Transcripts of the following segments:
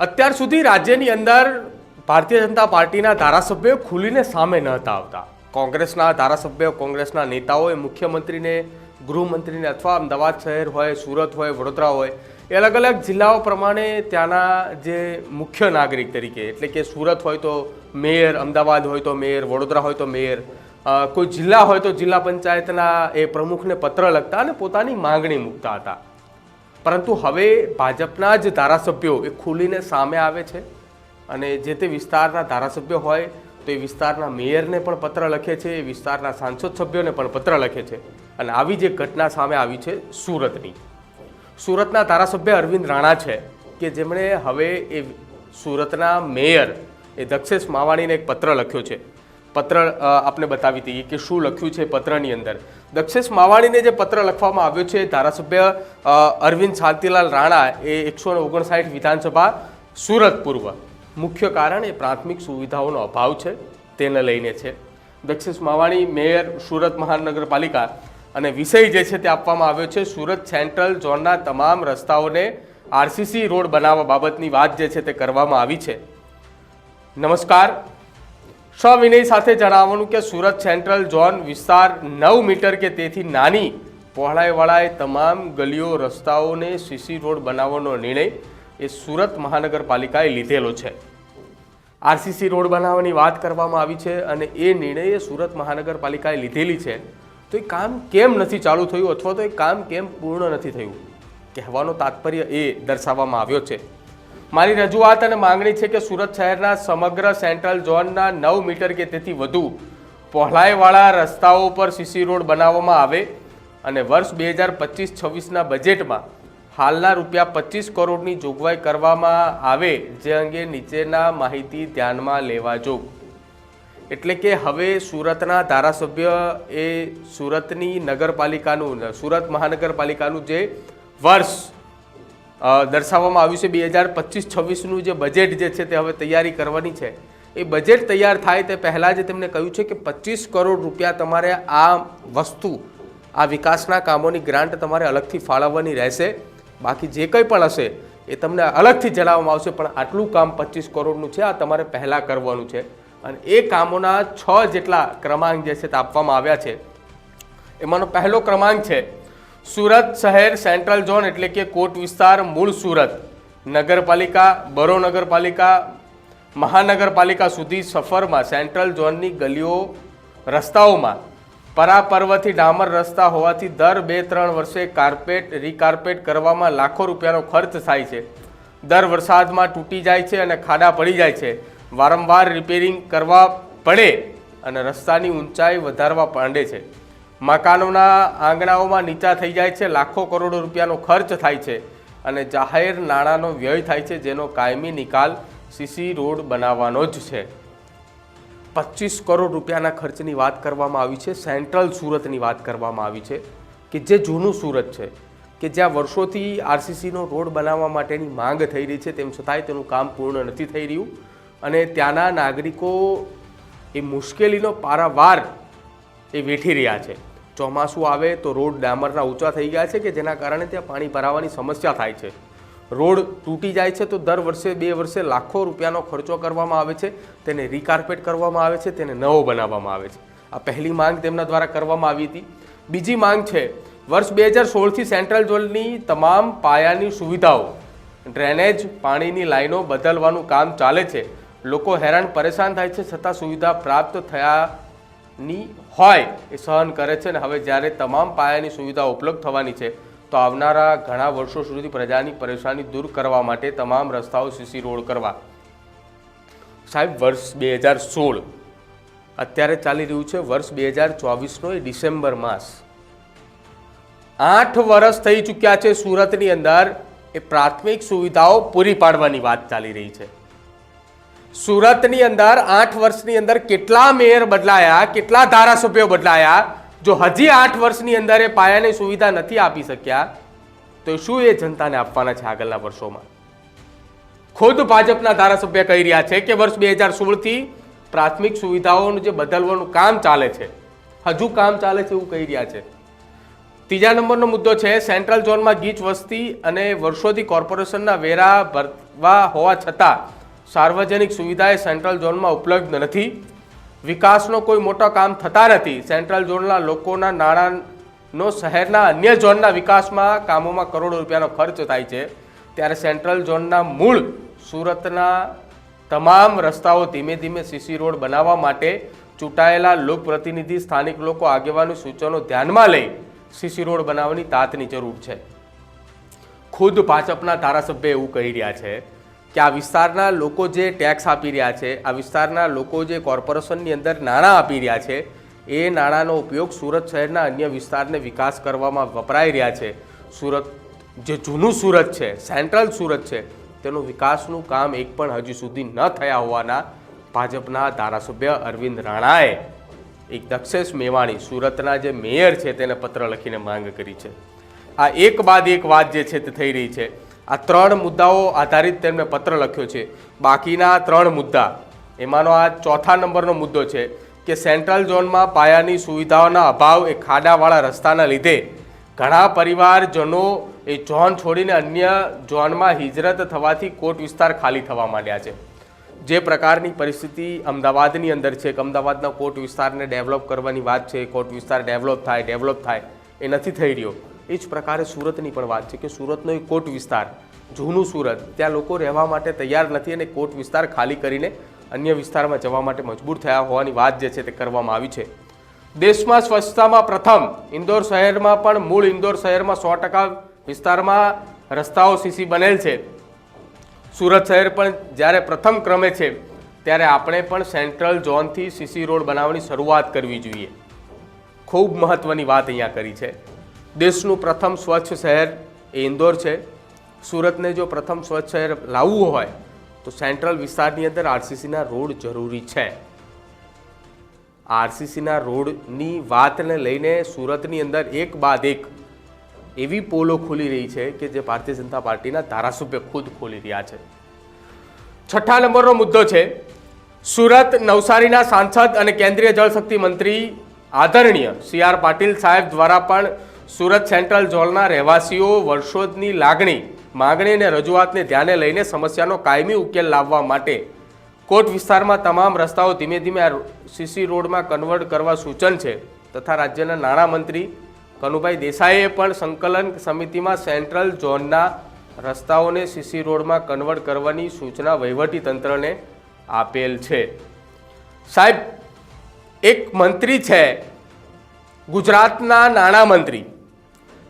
અત્યાર સુધી રાજ્યની અંદર ભારતીય જનતા પાર્ટીના ધારાસભ્યો ખુલીને સામે નહોતા આવતા. કોંગ્રેસના ધારાસભ્યો, કોંગ્રેસના નેતાઓએ મુખ્યમંત્રીને, ગૃહમંત્રીને અથવા અમદાવાદ શહેર હોય, સુરત હોય, વડોદરા હોય, એ અલગ અલગ જિલ્લાઓ પ્રમાણે ત્યાંના જે મુખ્ય નાગરિક તરીકે, એટલે કે સુરત હોય તો મેયર, અમદાવાદ હોય તો મેયર, વડોદરા હોય તો મેયર કોઈ જિલ્લા હોય તો જિલ્લા પંચાયતના એ પ્રમુખને પત્ર લખતા અને પોતાની માંગણી મૂકતા હતા. પરંતુ હવે ભાજપના જ ધારાસભ્યો એ ખુલીને સામે આવે છે અને જે તે વિસ્તારના ધારાસભ્યો હોય તો એ વિસ્તારના મેયરને પણ પત્ર લખે છે, એ વિસ્તારના સાંસદ સભ્યોને પણ પત્ર લખે છે. અને આવી જે ઘટના સામે આવી છે સુરતની. સુરતના ધારાસભ્ય અરવિંદ રાણા છે કે જેમણે હવે એ સુરતના મેયર એ દક્ષેશ માવાણીને એક પત્ર લખ્યો છે. પત્ર આપણે બતાવી દઈએ કે શું લખ્યું છે પત્રની અંદર. દક્ષેશ માવાણીને જે પત્ર લખવામાં આવ્યો છે, ધારાસભ્ય અરવિંદ શાંતિલાલ રાણા એ એકસો ઓગણસાઠ વિધાનસભા સુરત પૂર્વ મુખ્ય કારણ એ પ્રાથમિક સુવિધાઓનો અભાવ છે, તેને લઈને છે. દક્ષેશ માવાણી, મેયર, સુરત મહાનગરપાલિકા અને વિષય જે છે તે આપવામાં આવ્યો છે, સુરત સેન્ટ્રલ ઝોનના તમામ રસ્તાઓને આરસીસી રોડ બનાવવા બાબતની વાત જે છે તે કરવામાં આવી છે. નમસ્કાર. સવિનય સાથે જણાવવાનું કે સુરત સેન્ટ્રલ ઝોન વિસ્તાર નવ મીટર કે તેથી નાની પહોળાઈવાળાએ તમામ ગલીઓ, રસ્તાઓને સીસી રોડ બનાવવાનો નિર્ણય એ સુરત મહાનગરપાલિકાએ લીધેલો છે. આરસીસી રોડ બનાવવાની વાત કરવામાં આવી છે અને એ નિર્ણય એ સુરત મહાનગરપાલિકાએ લીધેલી છે. તો એ કામ કેમ નથી ચાલુ થયું અથવા તો એ કામ કેમ પૂર્ણ નથી થયું? કહેવાનો તાત્પર્ય એ દર્શાવવામાં આવ્યો છે. મારી રજૂઆત અને માંગણી છે કે સુરત શહેરના સમગ્ર સેન્ટ્રલ ઝોનના નવ મીટર કે તેથી વધુ પહોળાઈવાળા રસ્તાઓ પર સીસી રોડ બનાવવામાં આવે અને વર્ષ બે હજાર પચીસ છવ્વીસના બજેટમાં હાલના રૂપિયા પચીસ કરોડની જોગવાઈ કરવામાં આવે જે અંગે નીચેના માહિતી ધ્યાનમાં લેવા જોગ. એટલે કે હવે સુરતના ધારાસભ્ય એ સુરતની નગરપાલિકાનું, સુરત મહાનગરપાલિકાનું જે વર્ષ દર્શાવવામાં આવ્યું છે બે હજાર પચીસ, છવ્વીસનું જે બજેટ જે છે તે હવે તૈયારી કરવાની છે. એ બજેટ તૈયાર થાય તે પહેલાં જ તેમણે કહ્યું છે કે પચીસ કરોડ રૂપિયા તમારે આ વસ્તુ, આ વિકાસના કામોની ગ્રાન્ટ તમારે અલગથી ફાળવવાની રહેશે. બાકી જે કંઈ પણ હશે, એ તમને અલગથી જણાવવામાં આવશે, પણ આટલું કામ પચીસ કરોડનું છે, આ તમારે પહેલાં કરવાનું છે. અને એ કામોના છ જેટલા ક્રમાંક જે છે તે આપવામાં આવ્યા છે. એમાંનો પહેલો ક્રમાંક છે સુરત શહેર સેન્ટ્રલ ઝોન એટલે કે કોટ વિસ્તાર મૂળ સુરત. નગરપાલિકા, બરો નગરપાલિકા, મહાનગરપાલિકા સુધી સફરમાં સેન્ટ્રલ ઝોનની ગલીઓ, રસ્તાઓમાં પરાપર્વથી ડામર રસ્તા હોવાથી દર બે ત્રણ વર્ષે કાર્પેટ, રીકાર્પેટ કરવામાં લાખો રૂપિયાનો ખર્ચ થાય છે. દર વરસાદમાં તૂટી જાય છે અને ખાડા પડી જાય છે. વારંવાર રિપેરિંગ કરવા પડે અને રસ્તાની ઊંચાઈ વધારવા પાંડે છે. મકાનોના આંગણાઓમાં નીચા થઈ જાય છે. લાખો કરોડો રૂપિયાનો ખર્ચ થાય છે અને જાહેર નાણાંનો વ્યય થાય છે, જેનો કાયમી નિકાલ સીસી રોડ બનાવવાનો જ છે. પચીસ કરોડ રૂપિયાના ખર્ચની વાત કરવામાં આવી છે. સેન્ટ્રલ સુરતની વાત કરવામાં આવી છે કે જે જૂનું સુરત છે, કે જ્યાં વર્ષોથી આરસીસીનો રોડ બનાવવા માટેની માંગ થઈ રહી છે, તેમ છતાંય તેનું કામ પૂર્ણ નથી થઈ રહ્યું. અને ત્યાંના નાગરિકો એ મુશ્કેલીનો પારાવાર એ વેઠી રહ્યા છે. ચોમાસું આવે તો રોડ ડામરના ઊંચા થઈ ગયા છે કે જેના કારણે ત્યાં પાણી ભરાવાની સમસ્યા થાય છે. રોડ તૂટી જાય છે તો દર વર્ષે બે વર્ષે લાખો રૂપિયાનો ખર્ચો કરવામાં આવે છે, તેને રીકાર્પેટ કરવામાં આવે છે, તેને નવો બનાવવામાં આવે છે. આ પહેલી માંગ તેમના દ્વારા કરવામાં આવી હતી. બીજી માંગ છે, વર્ષ બે હજાર સોળથી સેન્ટ્રલ ઝોનની તમામ પાયાની સુવિધાઓ, ડ્રેનેજ, પાણીની લાઈનો બદલવાનું કામ ચાલે છે. લોકો હેરાન પરેશાન થાય છે, છતાં સુવિધા પ્રાપ્ત થયાની હોય એ સહન કરે છે અને હવે જ્યારે તમામ પાયાની સુવિધા ઉપલબ્ધ થવાની છે, તો આવનારા ઘણા વર્ષો સુધી પ્રજાની પરેશાની દૂર કરવા માટે તમામ રસ્તાઓ સીસી રોડ કરવા. સાહેબ, વર્ષ બે હજાર સોળ અત્યારે ચાલી રહ્યું છે. વર્ષ બે હજાર ચોવીસનો એ ડિસેમ્બર માસ. આઠ વર્ષ થઈ ચૂક્યા છે સુરતની અંદર. એ પ્રાથમિક સુવિધાઓ પૂરી પાડવાની વાત ચાલી રહી છે. સુરતની અંદર આઠ વર્ષની અંદર કેટલા મેયર બદલાયા, કેટલા ધારાસભ્યો બદલાયા, જો હજી આઠ વર્ષની અંદર એ પાયાની સુવિધા નથી આપી શક્યા, તો શું એ જનતાને આપવાના છે આગળના વર્ષોમાં? ખુદ ભાજપના ધારાસભ્ય કહી રહ્યા છે કે વર્ષ બે હજાર સોળથી પ્રાથમિક સુવિધાઓનું જે બદલવાનું કામ ચાલે છે, હજુ કામ ચાલે છે એવું કહી રહ્યા છે. ત્રીજા નંબરનો મુદ્દો છે, સેન્ટ્રલ ઝોનમાં ગીચ વસ્તી અને વર્ષોથી કોર્પોરેશનના વેરા ભરવા હોવા છતાં સાર્વજનિક સુવિધાએ સેન્ટ્રલ ઝોનમાં ઉપલબ્ધ નથી. વિકાસનો કોઈ મોટો કામ થતા નથી. સેન્ટ્રલ ઝોનના લોકોના નાણાંનો શહેરના અન્ય ઝોનના વિકાસમાં કામોમાં કરોડો રૂપિયાનો ખર્ચ થાય છે. ત્યારે સેન્ટ્રલ ઝોનના મૂળ સુરતના તમામ રસ્તાઓ ધીમે ધીમે સીસી રોડ બનાવવા માટે ચૂંટાયેલા લોકપ્રતિનિધિ, સ્થાનિક લોકો આગેવાની સૂચનો ધ્યાનમાં લઈ સીસી રોડ બનાવવાની તાતની જરૂર છે. ખુદ ભાજપના ધારાસભ્ય એવું કહી રહ્યા છે. કે આ વિસ્તારના લોકો જે ટેક્સ આપી રહ્યા છે, આ વિસ્તારના લોકો જે કોર્પોરેશનની અંદર નાણાં આપી રહ્યા છે, એ નાણાંનો ઉપયોગ સુરત શહેરના અન્ય વિસ્તારને વિકાસ કરવામાં વપરાઈ રહ્યા છે. સુરત જે જૂનું સુરત છે, સેન્ટ્રલ સુરત છે, તેનું વિકાસનું કામ એક પણ હજી સુધી ન થયા હોવાના ભાજપના ધારાસભ્ય અરવિંદ રાણાએ એક દક્ષેશ મેવાણી, સુરતના જે મેયર છે, તેને પત્ર લખીને માંગ કરી છે. આ એક બાદ એક વાત જે છે, તે થઈ રહી છે. આ ત્રણ મુદ્દાઓ આધારિત તેમણે પત્ર લખ્યો છે. બાકીના ત્રણ મુદ્દા, એમાંનો આ ચોથા નંબરનો મુદ્દો છે કે સેન્ટ્રલ ઝોનમાં પાયાની સુવિધાઓના અભાવ એ ખાડાવાળા રસ્તાના લીધે ઘણા પરિવારજનો એ ઝોન છોડીને અન્ય ઝોનમાં હિજરત થવાથી કોટ વિસ્તાર ખાલી થવા માંડ્યા છે. જે પ્રકારની પરિસ્થિતિ અમદાવાદની અંદર છે અમદાવાદના કોટ વિસ્તારને ડેવલપ કરવાની વાત છે, કોટ વિસ્તાર ડેવલપ થાય ડેવલપ થાય, એ નથી થઈ રહ્યો. એ જ પ્રકારે સુરતની પણ વાત છે કે સુરતનો એક કોટ વિસ્તાર, જૂનું સુરત, ત્યાં લોકો રહેવા માટે તૈયાર નથી અને કોટ વિસ્તાર ખાલી કરીને અન્ય વિસ્તારમાં જવા માટે મજબૂર થયા હોવાની વાત જે છે તે કરવામાં આવી છે. દેશમાં સ્વચ્છતામાં પ્રથમ, ઇન્દોર શહેરમાં પણ મૂળ ઇન્દોર શહેરમાં સો ટકા વિસ્તારમાં રસ્તાઓ સીસી બનેલ છે. સુરત શહેર પણ જ્યારે પ્રથમ ક્રમે છે, ત્યારે આપણે પણ સેન્ટ્રલ ઝોનથી સીસી રોડ બનાવવાની શરૂઆત કરવી જોઈએ. ખૂબ મહત્ત્વની વાત અહીંયા કરી છે. દેશનું પ્રથમ સ્વચ્છ શહેર એ ઇન્દોર છે. સુરતને જો પ્રથમ સ્વચ્છ શહેર લાવવું હોય, તો સેન્ટ્રલ વિસ્તારની અંદર આરસીસીના રોડ જરૂરી છે. આરસીસીના રોડની વાતને લઈને સુરતની અંદર એક બાદ એક એવી પોલો ખોલી રહી છે કે જે ભારતીય જનતા પાર્ટીના ધારાસભ્ય ખુદ ખોલી રહ્યા છે. છઠ્ઠા નંબરનો મુદ્દો છે, સુરત નવસારીના સાંસદ અને કેન્દ્રીય જળશક્તિ મંત્રી આદરણીય સી આર પાટીલ સાહેબ દ્વારા પણ સુરત સેન્ટ્રલ ઝોનના રહેવાસીઓ વર્ષોની લાગણી, માગણી અને રજૂઆતને ધ્યાને લઈને સમસ્યાનો કાયમી ઉકેલ લાવવા માટે કોટ વિસ્તારમાં તમામ રસ્તાઓ ધીમે ધીમે સીસી રોડમાં કન્વર્ટ કરવા સૂચન છે તથા રાજ્યના નાણામંત્રી કનુભાઈ દેસાઈએ પણ સંકલન સમિતિમાં સેન્ટ્રલ ઝોનના રસ્તાઓને સીસી રોડમાં કન્વર્ટ કરવાની સૂચના વહીવટી તંત્રને આપેલ છે. સાહેબ, એક મંત્રી છે ગુજરાતના નાણામંત્રી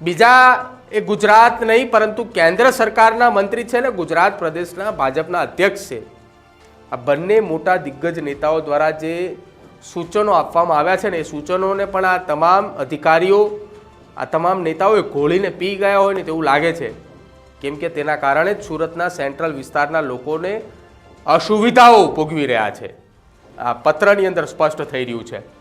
બીજા એ ગુજરાત નહીં, પરંતુ કેન્દ્ર સરકારના મંત્રી છે ને, ગુજરાત પ્રદેશના ભાજપના અધ્યક્ષ છે. આ બંને મોટા દિગ્ગજ નેતાઓ દ્વારા જે સૂચનો આપવામાં આવ્યા છે ને, એ સૂચનોને પણ આ તમામ અધિકારીઓ, આ તમામ નેતાઓએ ઘોળીને પી ગયા હોય ને તેવું લાગે છે. કેમ કે તેના કારણે જ સુરતના સેન્ટ્રલ વિસ્તારના લોકોને અસુવિધાઓ ભોગવી રહ્યા છે. આ પત્રની અંદર સ્પષ્ટ થઈ રહ્યું છે.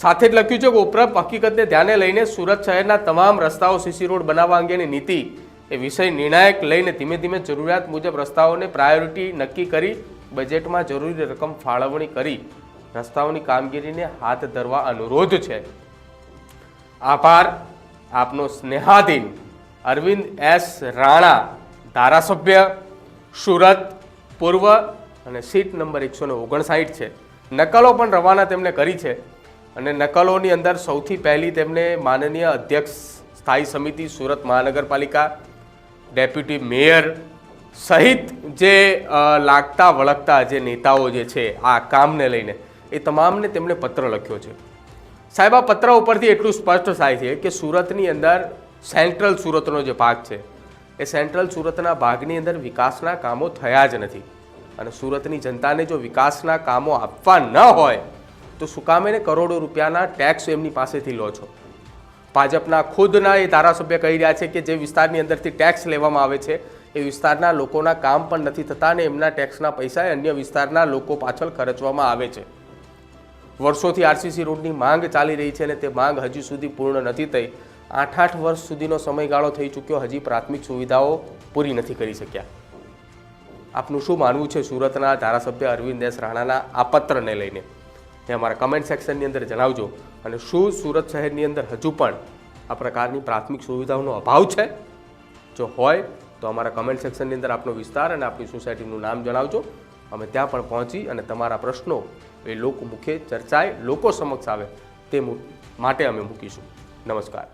સાથે જ લખ્યું છે કે ઉપરાંત હકીકતને ધ્યાને લઈને સુરત શહેરના તમામ રસ્તાઓ સીસી રોડ બનાવવા અંગેની નીતિ. એ વિષય નિર્ણાયક લઈને ધીમે ધીમે જરૂરિયાત મુજબ રસ્તાઓને પ્રાયોરિટી નક્કી કરી બજેટમાં જરૂરી રકમ ફાળવણી કરી. રસ્તાઓની કામગીરીને હાથ ધરવા અનુરોધ છે. આભાર. આપનો સ્નેહાધીન અરવિંદ એસ રાણા, ધારાસભ્ય, સુરત, પૂર્વ અને સીટ નંબર એકસો ઓગણસાઠ છે. નકલો પણ રવાના તેમણે કરી છે. અને નકલોની અંદર સૌથી પહેલી તેમને માનનીય અધ્યક્ષ સ્થાયી સમિતિ સુરત મહાનગરપાલિકા, ડેપ્યુટી મેયર સહિત જે લાગતા વળગતા જે નેતાઓ જે છે આ કામને લઈને એ તમામને તેમણે પત્ર લખ્યો છે. સાહેબ, આ પત્ર ઉપરથી એટલું સ્પષ્ટ થાય છે કે સુરતની અંદર સેન્ટ્રલ સુરતનો જે ભાગ છે, એ સેન્ટ્રલ સુરતના ભાગની અંદર વિકાસના કામો થયા જ નથી. અને સુરતની જનતાને જો વિકાસના કામો આપવા ન હોય તો શું કામ એને કરોડો રૂપિયાના ટેક્સ એમની પાસેથી લો છો? ભાજપના ખુદના એ ધારાસભ્ય કહી રહ્યા છે કે જે વિસ્તારની અંદરથી ટેક્સ લેવામાં આવે છે, એ વિસ્તારના લોકોના કામ પણ નથી થતા અને એમના ટેક્સના પૈસા અન્ય વિસ્તારના લોકો પાછળ ખર્ચવામાં આવે છે. વર્ષોથી આરસીસી રોડની માંગ ચાલી રહી છે અને તે માંગ હજી સુધી પૂર્ણ નથી થઈ. આઠ આઠ વર્ષ સુધીનો સમયગાળો થઈ ચૂક્યો, હજી પ્રાથમિક સુવિધાઓ પૂરી નથી કરી શક્યા. આપનું શું માનવું છે સુરતના ધારાસભ્ય અરવિંદ એસ રાણાના આ પત્રને લઈને? તે અમારા કમેન્ટ સેક્શનની અંદર જણાવજો. અને શું સુરત શહેરની અંદર હજુ પણ આ પ્રકારની પ્રાથમિક સુવિધાઓનો અભાવ છે? જો હોય, તો અમારા કમેન્ટ સેક્શનની અંદર આપનો વિસ્તાર અને આપણી સોસાયટીનું નામ જણાવજો. અમે ત્યાં પણ પહોંચી અને તમારા પ્રશ્નો એ લોકો મુખે ચર્ચાએ લોકો સમક્ષ આવે તે માટે અમે મૂકીશું. નમસ્કાર.